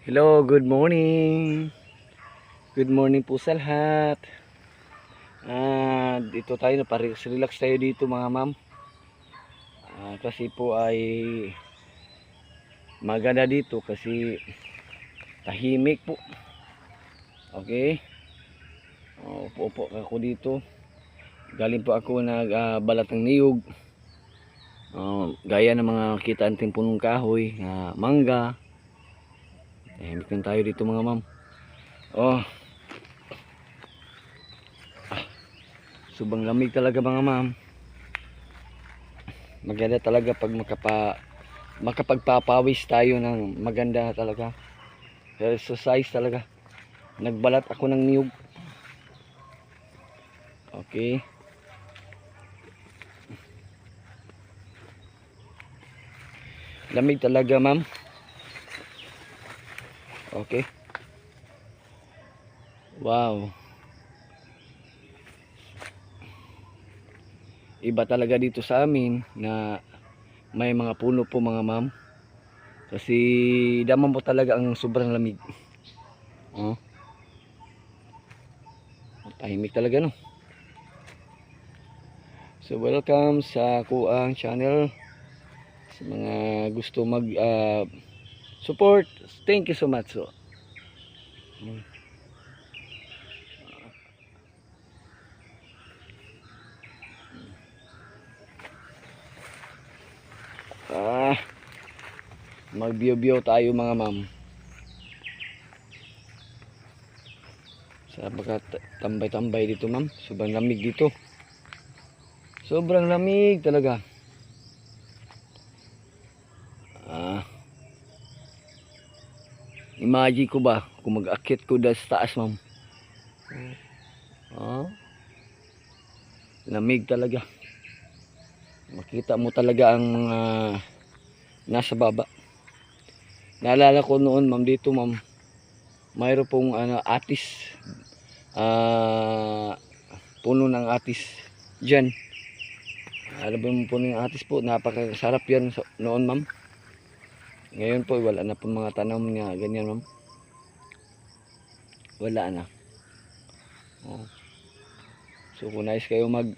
Hello, good morning. Good morning po sa lahat. Ah, dito tayo na relax tayo dito mga ma'am. Ah, kasi po ay maganda dito kasi tahimik po. Okay? Oh, upo-upo ako dito. Galing po ako nagbalat ng niyog. Oh, gaya ng mga kita natin punong kahoy, na mangga, Tahimik lang tayo dito mga ma'am. Oh. Ah, Subang lamig talaga mga ma'am. Maganda talaga pag makapa makapagpapawis tayo ng maganda talaga. Exercise talaga. Nagbalat ako ng niyog. Okay. Lamig talaga ma'am. Okay. Wow. Iba talaga dito sa amin na may mga puno po mga ma'am. Kasi daman po talaga ang sobrang lamig. Oh. Tahimik talaga no. So welcome sa Kuang channel. Sa mga gusto mag ah, support. Thank you so much. So. Ah, magbiyo-biyo tayo mga ma'am. Sa tambay-tambay dito ma'am. Sobrang lamig dito. Sobrang lamig talaga. Ah. Imagine ko ba kung mag-akit ko dahil sa taas, ma'am. Ah. Lamig talaga. Makita mo talaga ang mga nasa baba. Naalala ko noon, ma'am, dito, ma'am. Mayroon pong ano, atis. Ah, puno ng atis. Diyan. Alam mo puno ng atis po. Napakasarap yan noon, ma'am. Ngayon po wala na po mga tanom nga ganyan ma'am. Wala na. Oh. So kung nais kayo mag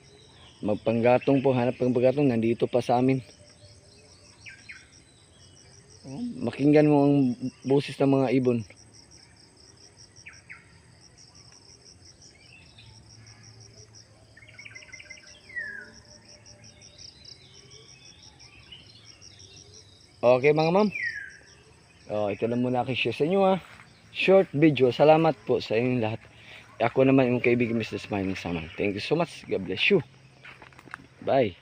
magpanggatong po, hanap ng panggatong nandito pa sa amin. Oh, makinggan mo ang boses ng mga ibon. Okay mga ma'am. Oh, ito lang muna aking share sa inyo ha. Short video. Salamat po sa inyong lahat. Ako naman yung kaibigan Mr. Smiling Summer. Thank you so much. God bless you. Bye.